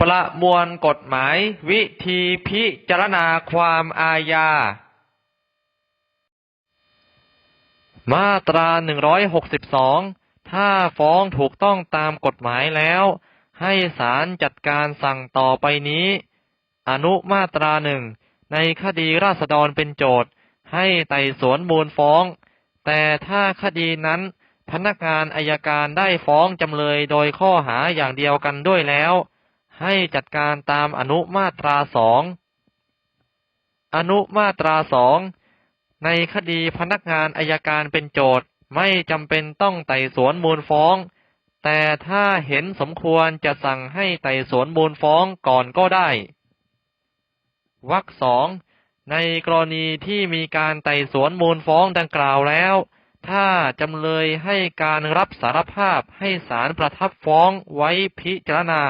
ประมวลกฎหมาย วิธีพิจารณาความอาญา มาตรา 162 ถ้าฟ้องถูกต้องตามกฎหมายแล้ว ให้ศาลจัดการสั่งต่อไปนี้ อนุมาตราหนึ่ง ในคดีราษฎรเป็นโจทย์ ให้ไต่สวนมูลฟ้อง แต่ถ้าคดีนั้นพนักงานอายการได้ฟ้องจำเลยโดยข้อหาอย่างเดียวกันด้วยแล้ว ให้จัดการตามอนุมาตราสอง อนุมาตราสองในคดีพนักงานอายการเป็นโจทย์ไม่จำเป็นต้องไต่สวนมูลฟ้อง แต่ถ้าเห็นสมควรจะสั่งให้ไต่สวนมูลฟ้องก่อนก็ได้วรรคสองในกรณีที่มีการไต่สวนมูลฟ้องดังกล่าวแล้ว ถ้าจำเลยให้การรับสารภาพให้ศาลประทับฟ้องไว้พิจารณา